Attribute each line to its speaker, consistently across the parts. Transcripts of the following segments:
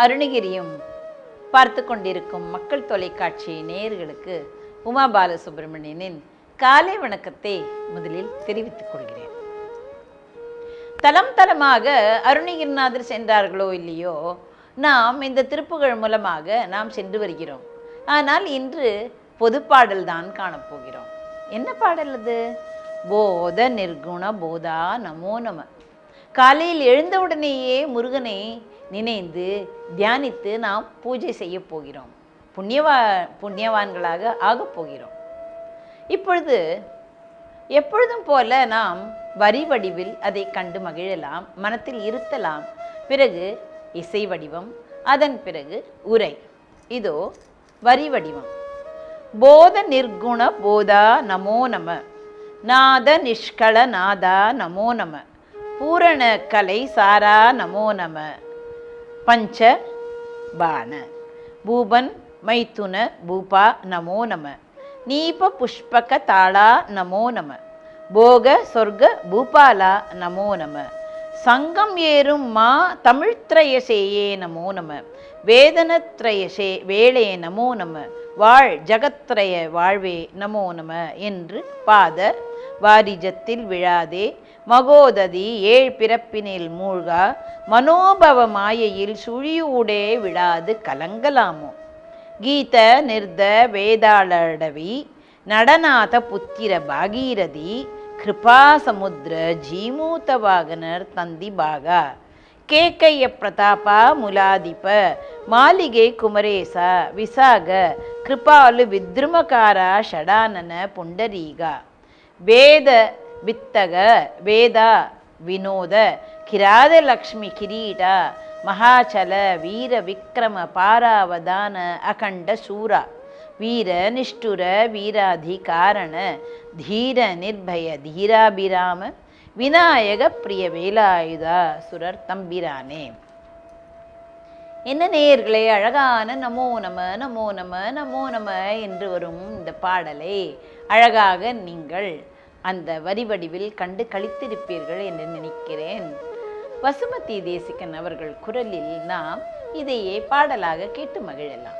Speaker 1: அருணகிரியும் பார்த்து கொண்டிருக்கும் மக்கள் தொலைக்காட்சி நேயர்களுக்கு உமா பாலசுப்ரமணியனின் காலை வணக்கத்தை முதலில் தெரிவித்துக் கொள்கிறேன். தலம் தலமாக அருணகிரிநாதர் சென்றார்களோ இல்லையோ நாம் இந்த திருப்புகழ் மூலமாக நாம் சென்று வருகிறோம். ஆனால் இன்று பொதுப்பாடல் தான் காணப்போகிறோம் என்ன பாடல் அது? போத நிர்குண போதா நமோ நம. காலையில் எழுந்தவுடனேயே முருகனை நினைந்து தியானித்து நாம் பூஜை செய்ய போகிறோம். புண்ணியவா புண்ணியவான்களாக ஆகப் போகிறோம். இப்பொழுது எப்பொழுதும் போல நாம் வரி வடிவில் அதை கண்டு மகிழலாம் மனத்தில் இருத்தலாம். பிறகு இசை வடிவம் அதன் பிறகு உரை. இதோ வரி வடிவம். போத நிர்குண போதா நமோ நம. நாத நிஷ்கள நாதா நமோ நம. பூரண கலை சாரா நமோ நம. பஞ்ச பான. பூபன் மைத்துன பூபா நமோ நம. நீப புஷ்பக தாளா நமோ நம. போக சொர்க்க பூபாலா நமோ நம. சங்கம் ஏறும் மா தமிழ்த்ரயசேயே நமோ நம. வேதனத்ரயசே வேளே நமோ நம. வாழ் ஜகத்ரய வாழ்வே நமோ நம என்று பாத வாரிஜத்தில் விழாதே மகோததி ஏழ் பிறப்பினில் மூழ்க மனோபவ மாயையில் சுழியூடே விழாது கலங்கலாமோ? கீத நிர்த வேதாளடவி நடநாத புத்திர பாகீரதி கிருபா சமுத்திர ஜீமூத வாகனர் தந்தி பாகா கேக்கைய பிரதாபா முலாதிப மாளிகை குமரேச விசாக கிருபாலு வித்ருமகார ஷடானன புண்டரீகா வேத வித்தக வேதா வினோத கிராதலக்ஷ்மி கிரீட மகாச்சல வீர விக்ரம பாராவதான அகண்ட சூரா வீர நிஷ்டுர வீராதி காரண தீர நிர்பய தீராபிராம விநாயக பிரிய வேலாயுதா சுரர் தம்பிரானே. என்ன நேயர்களே அழகான நமோ நம நமோ நம நமோ நம என்று வரும் இந்த பாடலை. அழகாக நீங்கள் அந்த வரி வடிவில் கண்டு கழித்திருப்பீர்கள் என்று நினைக்கிறேன். வசுமதி தேசிகன் அவர்கள் குரலில் நாம் இதையே பாடலாக கேட்டு மகிழலாம்.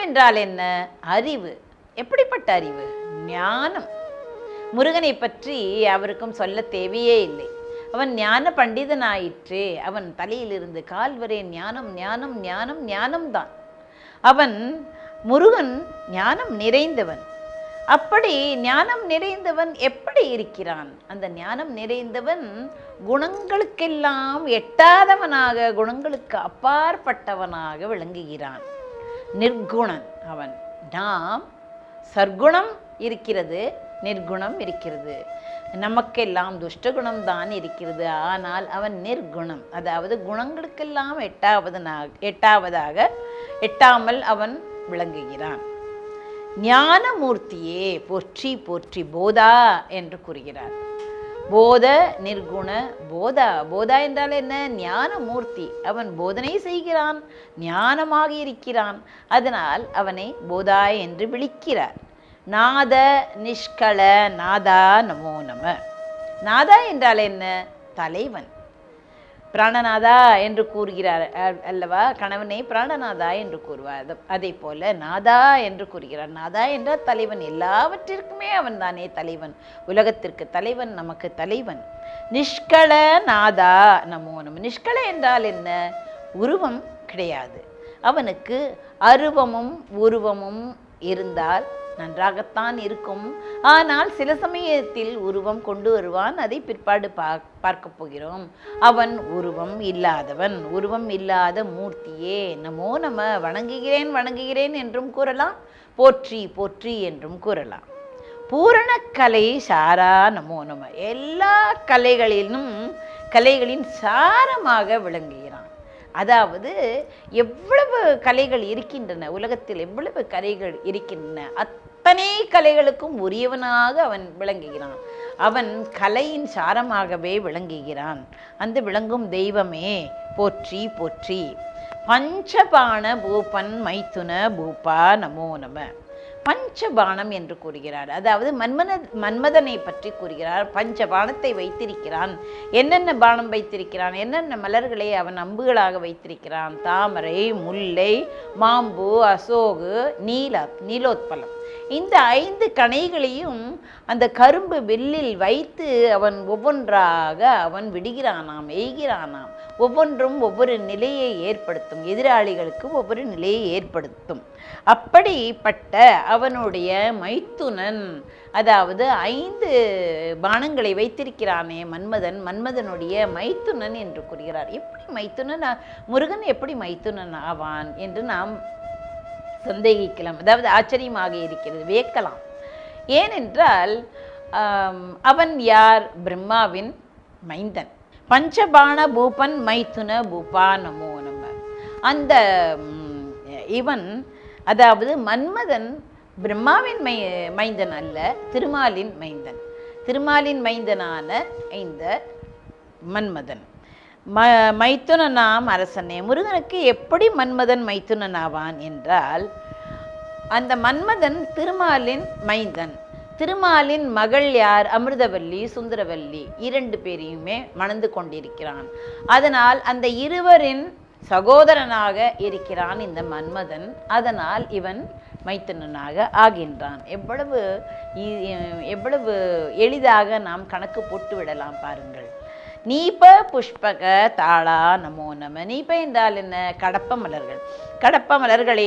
Speaker 1: என்றால் என்ன? அறிவு. எப்படிப்பட்ட அறிவு? ஞானம். முருகனை பற்றி அவருக்கும் சொல்ல தேவையே இல்லை. அவன் ஞான பண்டிதன் ஆயிற்று அவன் தலையிலிருந்து கால் வரை ஞானம் ஞானம் ஞானம் ஞானம்தான் அவன் முருகன் ஞானம் நிறைந்தவன். அப்படி ஞானம் நிறைந்தவன் எப்படி இருக்கிறான்? அந்த ஞானம் நிறைந்தவன் குணங்களுக்கெல்லாம் எட்டாதவனாக குணங்களுக்கு அப்பாற்பட்டவனாக விளங்குகிறான். நிர்குணன் அவன். நாம் சர்க்குணம் இருக்கிறது நிர்குணம் இருக்கிறது. நமக்கெல்லாம் துஷ்டகுணம் தான் இருக்கிறது. ஆனால் அவன் நிர்குணம். அதாவது குணங்களுக்கெல்லாம் எட்டாவதனாக எட்டாவதாக எட்டாமல் அவன் விளங்குகிறான். ஞானமூர்த்தியே போற்றி போற்றி போதா என்று கூறுகிறார். போத நிர்குண போதா. போதா என்றால் என்ன? ஞானமூர்த்தி. அவன் போதனை செய்கிறான் ஞானமாக இருக்கிறான் அதனால் அவனை போதா என்று விழிக்கிறார் நாத நிஷ்கள நாதா நமோ நம. நாதா என்றால் என்ன? தலைவன். பிராணநாதா என்று கூறுகிறார் அல்லவா? கணவனை பிராணநாதா என்று கூறுவார். அது- அதே போல நாதா என்று கூறுகிறார். நாதா என்றால் தலைவன். எல்லாவற்றிற்குமே அவன் தானே தலைவன். உலகத்திற்கு தலைவன் நமக்கு தலைவன். நிஷ்கள நாதா நமோ நம்ம நிஷ்கள என்றால் என்ன? உருவம் கிடையாது. அவனுக்கு அருவமும் உருவமும் இருந்தால் நன்றாகத்தான் இருக்கும். ஆனால் சில சமயத்தில் உருவம் கொண்டு வருவான். அதை பிற்பாடு பா- பார்க்க போகிறோம். அவன் உருவம் இல்லாதவன். உருவம் இல்லாத மூர்த்தியே. நமோ நம வணங்குகிறேன் வணங்குகிறேன் என்றும் கூறலாம். போற்றி போற்றி என்றும் கூறலாம். பூரணக்கலை சாரா நமோ நம. எல்லா கலைகளிலும் கலைகளின் சாரமாக விளங்குகிறான். அதாவது எவ்வளவு கலைகள் இருக்கின்றன உலகத்தில் எவ்வளவு கலைகள் இருக்கின்றன அத்தனை கலைகளுக்கும் உரியவனாக அவன் விளங்குகிறான். அவன் கலையின் சாரமாகவே விளங்குகிறான். அந்த விளங்கும் தெய்வமே போற்றி போற்றி. பஞ்சபான பூபன் மைத்துன பூபா நமோ நம. பஞ்சபானம் என்று கூறுகிறார். அதாவது மன்மன மன்மதனை பற்றி கூறுகிறார். பஞ்சபானத்தை வைத்திருக்கிறான். என்னென்ன பானம் வைத்திருக்கிறான்? என்னென்ன மலர்களை அவன் அம்புகளாக வைத்திருக்கிறான்? தாமரை முல்லை மாம்பு அசோகு நீல நீலோத்பலம். இந்த ஐந்து கனைகளையும் அந்த கரும்பு வில்லில் வைத்து அவன் ஒவ்வொன்றாக அவன் விடுகிறானாம் எய்கிறானாம். ஒவ்வொன்றும் ஒவ்வொரு நிலையை ஏற்படுத்தும். எதிராளிகளுக்கு ஒவ்வொரு நிலையை ஏற்படுத்தும். அப்படிப்பட்ட அவனுடைய மைத்துனன் அதாவது ஐந்து பானங்களை வைத்திருக்கிறானே மன்மதன் மன்மதனுடைய மைத்துனன் என்று கூறுகிறார். எப்படி மைத்துனன் முருகன் எப்படி மைத்துனன் ஆவான் என்று நாம் சந்தேகிக்கலாம். அதாவது ஆச்சரியமாக இருக்கிறது. வியக்கலாம். ஏனென்றால் அவன் யார்? பிரம்மாவின் மைந்தன். பஞ்சபான பூபன் மைத்துன பூபா நமோ நம. அந்த இவன் அதாவது மன்மதன் பிரம்மாவின் மை மைந்தன் அல்ல திருமாலின் மைந்தன். திருமாலின் மைந்தனான இந்த மன்மதன். ம மைத்துனனாம் அரசனே முருகனுக்கு எப்படி மன்மதன் மைத்துனனாவான் என்றால் அந்த மன்மதன் திருமாலின் மைந்தன். திருமாலின் மகள் யார்? அமிர்தவல்லி சுந்தரவல்லி இரண்டு பேரையுமே மணந்து கொண்டிருக்கிறான். அதனால் அந்த இருவரின் சகோதரனாக இருக்கிறான் இந்த மன்மதன். அதனால் இவன் மைத்துனனாக ஆகின்றான். எவ்வளவு எவ்வளவு எளிதாக நாம் கணக்கு போட்டு விடலாம் பாருங்கள். நீப புஷ்பக தாளா நமோ நம. நீப என்றால் என்ன? கடப்ப மலர்கள். கடப்ப மலர்களை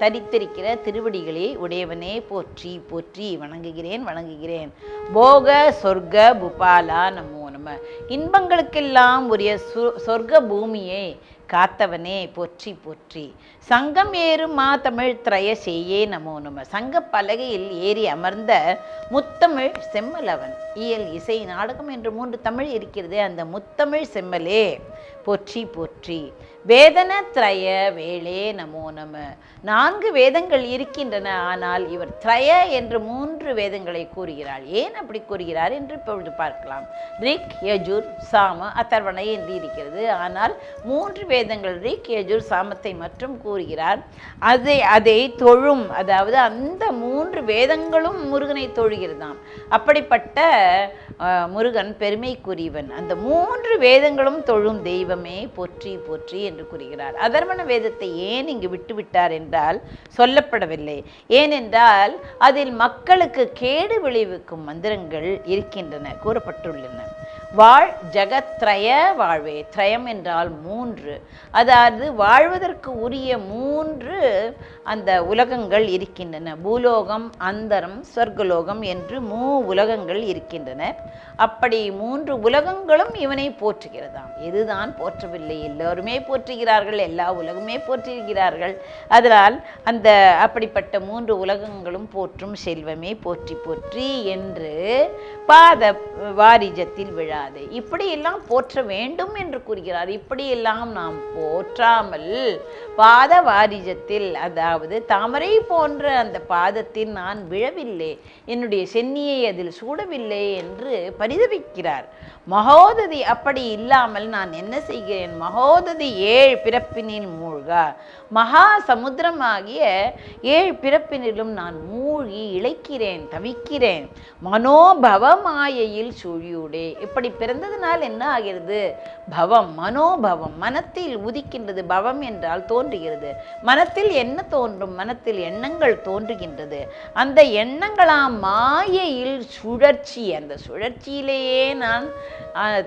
Speaker 1: தரித்திருக்கிற திருவடிகளே உடையவனே போற்றி போற்றி வணங்குகிறேன் வணங்குகிறேன். போக சொர்க்க புபாலா நமோ நம. இன்பங்களுக்கெல்லாம் உரிய சொர்க்க பூமியை காத்தவனே போற்றி போற்றி. சங்கம் ஏறும் மா தமிழ் திரய செய்யே நமோ நம. சங்க பலகையில் ஏறி அமர்ந்த முத்தமிழ் செம்மலவன். இயல் இசை நாடகம் என்று மூன்று தமிழ் இருக்கிறது அந்த முத்தமிழ் செம்மலே. போற்றி போற்றி. வேதன திரய வேளே நமோ நம. நான்கு வேதங்கள் இருக்கின்றன ஆனால் இவர் திரய என்று மூன்று வேதங்களை கூறுகிறார். ஏன் அப்படி கூறுகிறார் என்று இப்பொழுது பார்க்கலாம். ரிக் யஜுர் சாம அத்தர்வணை என்று இருக்கிறது. ஆனால் மூன்று வேதங்கள் ரிக் யஜுர் சாமத்தை மட்டும் கூறுகிறார். அதை அதை தொழும் அதாவது அந்த மூன்று வேதங்களும் முருகனை தொழுகிறதாம். அப்படிப்பட்ட முருகன் பெருமைக்குரியவன். அந்த மூன்று வேதங்களும் தொழும் தெய்வம் போற்றி போற்றி என்று கூறுகிறார். அதர்மன வேதத்தை ஏன் இங்கு விட்டுவிட்டார் என்றால் சொல்லப்படவில்லை. ஏனென்றால் அதில் மக்களுக்கு கேடு விளைவிக்கும் மந்திரங்கள் இருக்கின்றன கூறப்பட்டுள்ளன. வாழ் ஜகத்ரய வாழ்வே. திரயம் என்றால் மூன்று. அதாவது வாழ்வதற்கு உரிய மூன்று அந்த உலகங்கள் இருக்கின்றன. பூலோகம் அந்தரம் சொர்க்கலோகம் என்று மூ உலகங்கள் இருக்கின்றன. அப்படி மூன்று உலகங்களும் இவனை போற்றுகிறதாம். எதுதான் போற்றவில்லை? எல்லோருமே போற்றுகிறார்கள். எல்லா உலகமே போற்றுகிறார்கள் அதனால் அந்த அப்படிப்பட்ட மூன்று உலகங்களும் போற்றும் செல்வமே போற்றி போற்றி என்று பாத வாரிஜத்தில் விழா கூடாது இப்படியெல்லாம் போற்ற வேண்டும் என்று கூறுகிறார். இப்படியெல்லாம் நாம் போற்றாமல் பாத வாரிஜத்தில் அதாவது தாமரை போன்ற அந்த பாதத்தில் நான் விழவில்லை. என்னுடைய சென்னியை அதில் சூடவில்லை என்று பரிதவிக்கிறார் மகோததி அப்படி இல்லாமல் நான் என்ன செய்கிறேன்? மகோததி ஏழு பிறப்பினில் மூழ்கா. மகா சமுத்திரமாகிய ஏழு பிறப்பினிலும் நான் மூழ்கி இழைக்கிறேன் தவிக்கிறேன். மனோபவ மாயையில் சுழியுடே. இப்படி பிறந்ததினால் என்ன ஆகிறது? பவம் மனோபவம் மனத்தில் உதிக்கின்றது பவம் என்றால் தோன்றுகிறது. மனத்தில் என்ன தோன்றும்? மனத்தில் எண்ணங்கள் தோன்றுகின்றது. அந்த எண்ணங்களாம் மாயையில் சுழற்சி அந்த சுழற்சியிலேயே நான்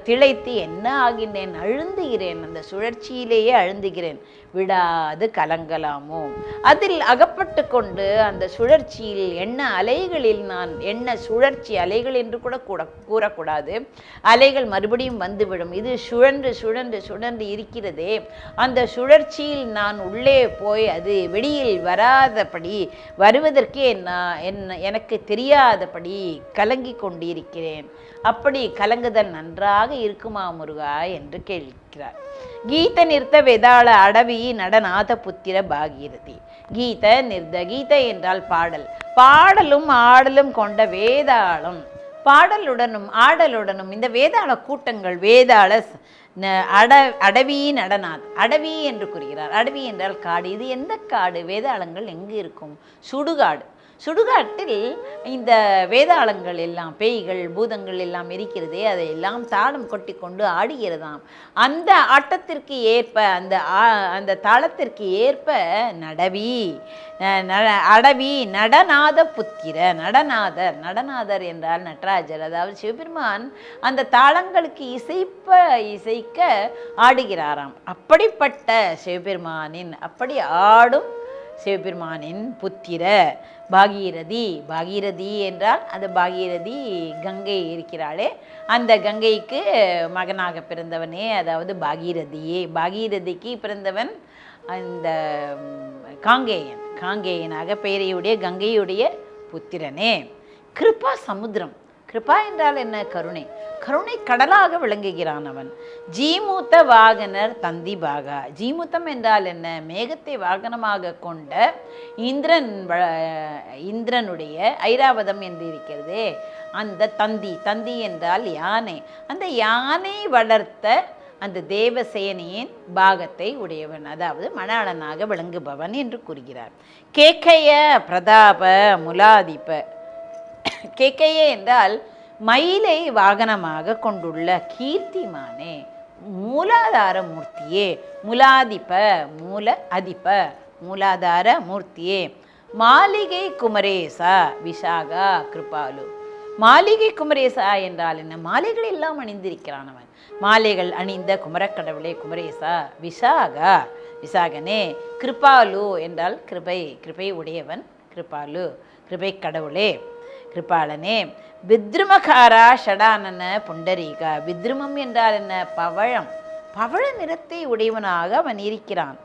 Speaker 1: திளைத்து என்ன ஆகின்றேன்? அழுந்துகிறேன். அந்த சுழற்சியிலேயே அழுந்துகிறேன். விடாது கலங்கலாமோ? அதில் அகப்பட்டு கொண்டு அந்த சுழற்சியில் எண்ண அலைகளில் நான் என்ன சுழற்சி அலைகள் என்று கூட கூட கூறக்கூடாது. அலைகள் மறுபடியும் வந்துவிடும். இது சுழன்று சுழன்று சுழன்று இருக்கிறதே. அந்த சுழற்சியில் நான் உள்ளே போய் அது வெளியில் வராதபடி வருவதற்கே நான் என்ன எனக்கு தெரியாதபடி கலங்கி கொண்டிருக்கிறேன். அப்படி கலங்குதல் நன்றாக இருக்குமா முருகா என்று கேட்கிறார். கீத நிறுத்த வேதாள அடவி நடநாத புத்திர பாகீரதி. கீத நிறுத்த கீத என்றால் பாடல். பாடலும் ஆடலும் கொண்ட வேதாளம். பாடலுடனும் ஆடலுடனும் இந்த வேதாள கூட்டங்கள் வேதாள அட அடவி நடனாத் அடவி என்று கூறுகிறார். அடவி என்றால் காடு. இது எந்த காடு? வேதாளங்கள் எங்கு இருக்கும்? சுடுகாடு. சுடுகாட்டில் இந்த வேதாளங்கள் எல்லாம் பேய்கள் பூதங்கள் எல்லாம் இருக்கிறதே அதையெல்லாம் தாளம் கொட்டி கொண்டு ஆடுகிறதாம். அந்த ஆட்டத்திற்கு ஏற்ப அந்த ஆ- அந்த தாளத்திற்கு ஏற்ப நடவி அடவி நடநாத புத்திர நடநாதர் நடநாதர் என்றால் நடராஜர். அதாவது சிவபெருமான் அந்த தாளங்களுக்கு இசைப்ப இசைக்க ஆடுகிறாராம். அப்படிப்பட்ட சிவபெருமானின் அப்படி ஆடும் சிவபெருமானின் புத்திர. பாகீரதி. பாகீரதி என்றால் அந்த பாகீரதி கங்கை இருக்கிறாளே. அந்த கங்கைக்கு மகனாக பிறந்தவனே அதாவது பாகீரதியே. பாகீரதிக்கு பிறந்தவன் அந்த காங்கேயன். காங்கேயனாக பெயரையுடைய கங்கையுடைய புத்திரனே. கிருபா சமுத்திரம். கிருபா என்றால் என்ன? கருணை. கருணை கடலாக விளங்குகிறான் அவன். ஜீமூத்த வாகனர் தந்தி பாகா. ஜீமூத்தம் என்றால் என்ன? மேகத்தை வாகனமாக கொண்ட இந்திரன் வ- இந்திரனுடைய ஐராவதம் என்று இருக்கிறதே. அந்த தந்தி தந்தி என்றால் யானை. அந்த யானை வளர்த்த அந்த தேவசேனையின் பாகத்தை உடையவன் அதாவது மணாளனாக விளங்குபவன் என்று கூறுகிறார். கேக்கைய பிரதாப முலாதிப்ப கேக்கையே என்றால் மயிலை வாகனமாக கொண்டுள்ள கீர்த்திமானே மூலாதார மூர்த்தியே முலாதிப மூல அதிப மூலாதார மூர்த்தியே. மாளிகை குமரேசா விசாகா கிருபாலு. மாளிகை குமரேசா என்றால் என்ன? மாலைகள் எல்லாம் அணிந்திருக்கிறான் அவன். மாலைகள் அணிந்த குமரக்கடவுளே குமரேசா விசாகா. விசாகனே கிருபாலு என்றால் கிருபை கிருபை உடையவன் கிருபாலு கிருபை கடவுளே. கிருபாலனே வித்ருமகாரா ஷடானன புண்டரீகா. வித்ருமம் என்றால் என்ன? பவழம். பவழ நிறத்தை உடையவனாக அவன் இருக்கிறான்.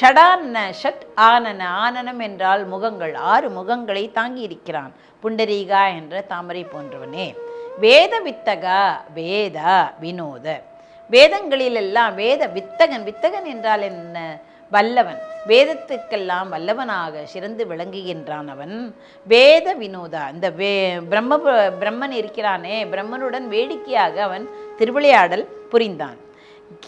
Speaker 1: ஷடான்ன ஷட் ஆனன ஆனனம் என்றால் முகங்கள். ஆறு முகங்களை தாங்கி இருக்கிறான். புண்டரீகா என்ற தாமரை போன்றவனே. வேத வித்தகா வேதா வினோத. வேதங்களிலெல்லாம் வேத வித்தகன் வித்தகன் என்றால் என்ன? வல்லவன். வேதத்துக்கெல்லாம் வல்லவனாக சிறந்து விளங்குகின்றான் அவன். வேத வினோதா. இந்த வே பிரம்ம பிரம்மன் இருக்கிறானே. பிரம்மனுடன் வேடிக்கையாக அவன் திருவிளையாடல் புரிந்தான்.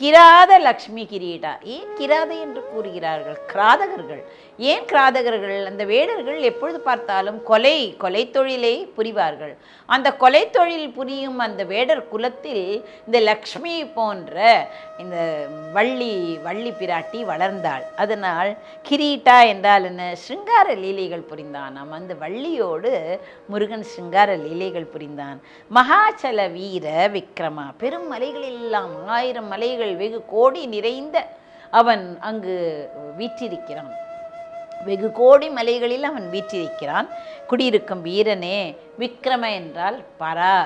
Speaker 1: கிராத லக்ஷ்மி கிரீடா. ஏன் கிராதை என்று கூறுகிறார்கள். கிராதகர்கள். ஏன் கிராதகர்கள்? அந்த வேடர்கள் எப்பொழுது பார்த்தாலும் கொலை கொலை தொழிலை புரிவார்கள். அந்த கொலை தொழில் புரியும் அந்த வேடர் குலத்தில் இந்த லக்ஷ்மி போன்ற இந்த வள்ளி வள்ளி பிராட்டி வளர்ந்தாள். அதனால் கிரீட்டா என்றால் என்ன? சிருங்கார லீலைகள் புரிந்தான் அந்த வள்ளியோடு முருகன் சிங்கார லீலைகள் புரிந்தான். மகாச்சல வீர விக்ரமா. பெரும் மலைகள் எல்லாம் ஆயிரம் மலைகள் வெகு கோடி நிறைந்த அவன் அங்கு வீற்றிருக்கிறான். வெகு கோடி மலைகளில் அவன் வீற்றிருக்கிறான். குடியிருக்கும் வீரனே விக்ரம என்றால் பரா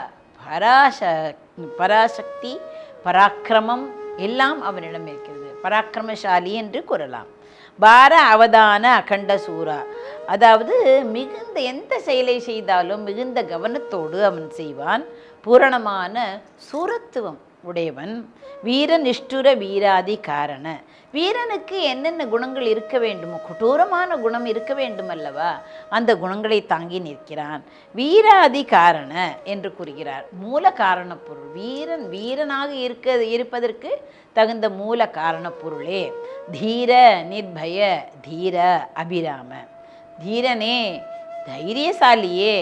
Speaker 1: பராச பராசக்தி பராக்கிரமம் எல்லாம் அவனிடம் இருக்கிறது. பராக்கிரமசாலி என்று கூறலாம். பார அவதான அகண்ட சூரா. அதாவது மிகுந்த எந்த செயலை செய்தாலும் மிகுந்த கவனத்தோடு அவன் செய்வான். பூரணமான சூரத்துவம். உடையவன் வீரனிஷ்டுர வீராதி காரண வீரனுக்கு என்னென்ன குணங்கள் இருக்க வேண்டுமோ கொடூரமான குணம் இருக்க வேண்டும் அல்லவா அந்த குணங்களை தாங்கி நிற்கிறான். வீராதி காரண என்று கூறுகிறார். மூல காரண பொருள் வீரன் வீரனாக இருக்க இருப்பதற்கு தகுந்த மூல காரணப்பொருளே தீர நிர்பய தீர அபிராம. தீரனே தைரியசாலியே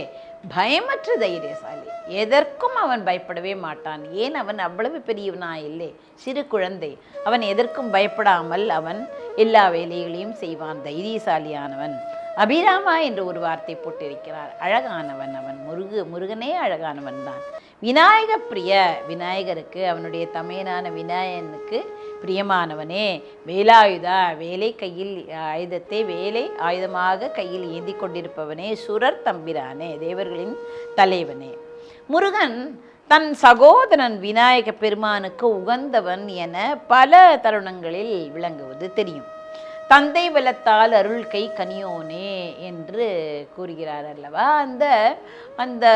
Speaker 1: பயமற்ற தைரியசாலி. எதற்கும் அவன் பயப்படவே மாட்டான். ஏன் அவன் அவ்வளவு பெரியவனா இல்லை? சிறு குழந்தை. அவன் எதற்கும் பயப்படாமல் அவன் எல்லா வேலைகளையும் செய்வான். தைரியசாலியானவன். அபிராமா என்று ஒரு வார்த்தை போட்டிருக்கிறார். அழகானவன் அவன் முருகு முருகனே அழகானவன் தான். விநாயக பிரிய விநாயகருக்கு அவனுடைய தமையனான விநாயகனுக்கு பிரியமானவனே வேலாயுதா வேலை கையில் ஆயுதத்தை வேலை ஆயுதமாக கையில் ஏந்தி கொண்டிருப்பவனே சுரர் தம்பிரானே தேவர்களின் தலைவனே. முருகன் தன் சகோதரன் விநாயக பெருமானுக்கு உகந்தவன் என பல தருணங்களில் விளங்குவது தெரியும். தந்தை வெள்ளத்தால் அருள் கை கனியோனே என்று கூறுகிறார் அல்லவா? அந்த அந்த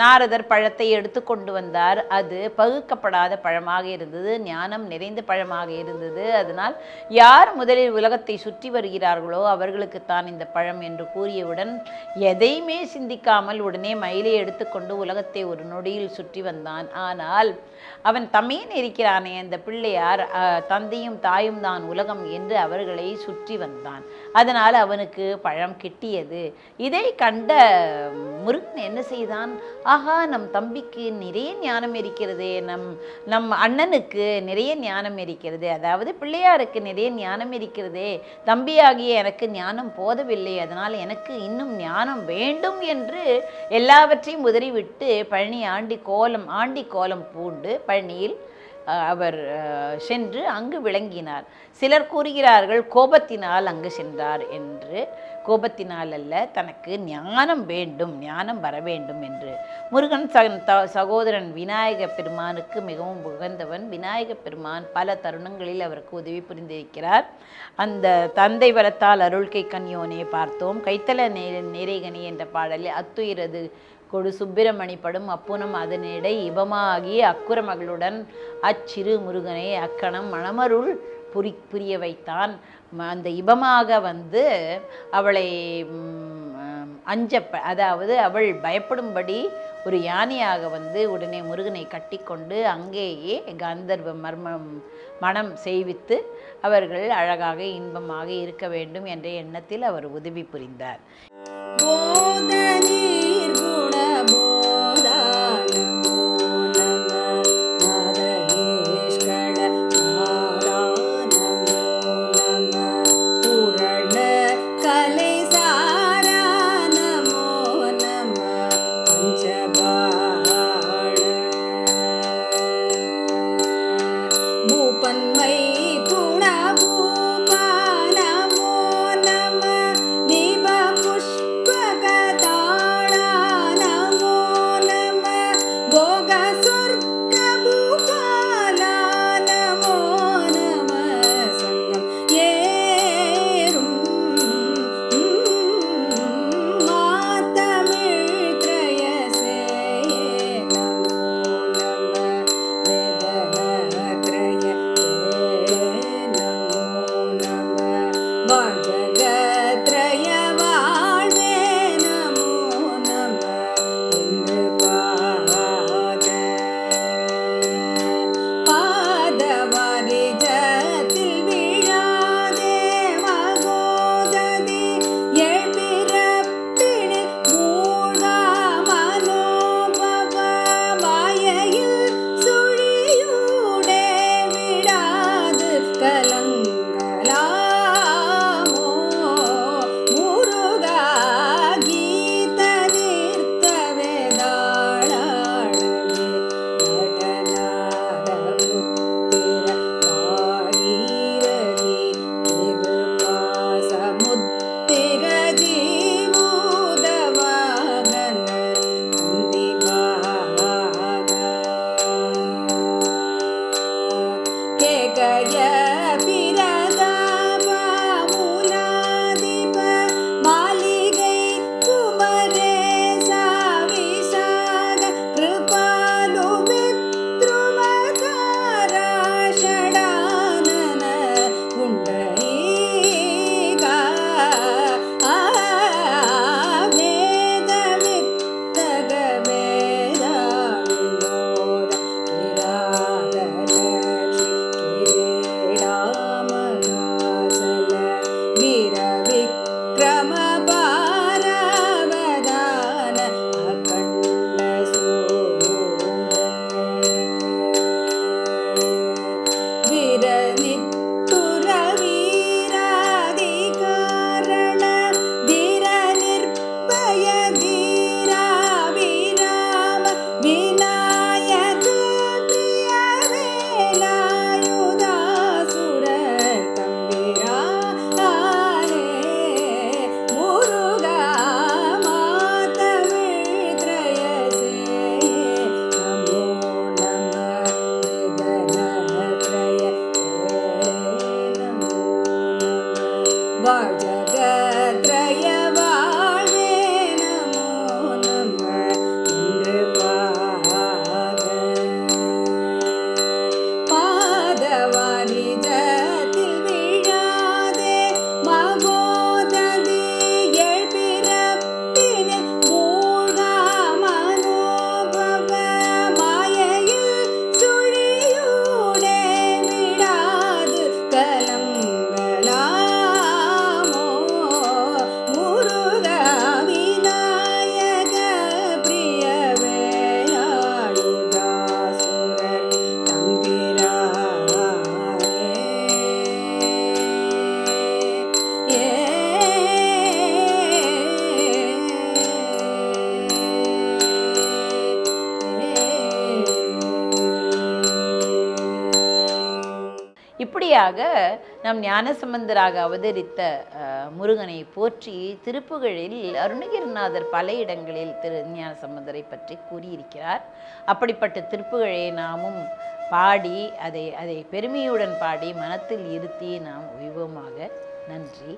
Speaker 1: நாரதர் பழத்தை எடுத்து கொண்டு வந்தார். அது பகுக்கப்படாத பழமாக இருந்தது ஞானம் நிறைந்த பழமாக இருந்தது. அதனால் யார் முதலில் உலகத்தை சுற்றி வருகிறார்களோ அவர்களுக்குத்தான் இந்த பழம் என்று கூறியவுடன் எதையுமே சிந்திக்காமல் உடனே மயிலை எடுத்துக்கொண்டு உலகத்தை ஒரு நொடியில் சுற்றி வந்தான். ஆனால் அவன் தமையன் இருக்கிறானே அந்த பிள்ளையார் தந்தையும் தாயும் தான் உலகம் என்று அவர்களை சுற்றி வந்தான். அதனால் அவனுக்கு பழம் கிட்டியது. இதை கண்ட முருகன் என்ன செய்தான்? ஆஹா நம் தம்பிக்கு நிறைய ஞானம் இருக்கிறதே. நம் நம் அண்ணனுக்கு நிறைய ஞானம் இருக்கிறது. அதாவது பிள்ளையாருக்கு நிறைய ஞானம் இருக்கிறதே. தம்பியாகிய எனக்கு ஞானம் போதவில்லை. அதனால் எனக்கு இன்னும் ஞானம் வேண்டும் என்று எல்லாவற்றையும் உதறிவிட்டு பழனி ஆண்டி கோலம் ஆண்டி கோலம் பூண்டு பழனியில் அவர் சென்று அங்கு விளங்கினார். சிலர் கூறுகிறார்கள் கோபத்தினால் அங்கு சென்றார் என்று. கோபத்தினால் அல்ல தனக்கு ஞானம் வேண்டும் ஞானம் வர வேண்டும் என்று. முருகன் த சகோதரன் விநாயக பெருமானுக்கு மிகவும் உகந்தவன். விநாயக பெருமான் பல தருணங்களில் அவருக்கு உதவி புரிந்திருக்கிறார். அந்த தந்தை வரத்தால் அருள்கை கன்யோனே பார்த்தோம். கைத்தல நே நிறைகனி என்ற பாடலில் அத்துயிரது கொடு. சுப்பிரமணி படும் அப்புனம் அதனிடை இபமாகி அக்குர மகளுடன் அச்சிறு முருகனை அக்கணம் மணமருள் புரி புரிய வைத்தான். அந்த இபமாக வந்து அவளை அஞ்ச அஞ்சப்ப அதாவது அவள் பயப்படும்படி ஒரு யானையாக வந்து உடனே முருகனை கட்டிக்கொண்டு அங்கேயே கந்தர்வ மர்மம் மனம் செய்வித்து அவர்கள் அழகாக இன்பமாக இருக்க வேண்டும் என்ற எண்ணத்தில் அவர் உதவி புரிந்தார். இப்படியாக நம் ஞானசம்பந்தராக அவதரித்த முருகனை போற்றி திருப்புகழில் அருணகிரிநாதர் பல இடங்களில் திரு ஞானசம்பந்தரை பற்றி கூறியிருக்கிறார். அப்படிப்பட்ட திருப்புகழை நாமும் பாடி அதை அதை பெருமையுடன் பாடி மனத்தில் இருத்தி நாம் உய்வோமாக. நன்றி.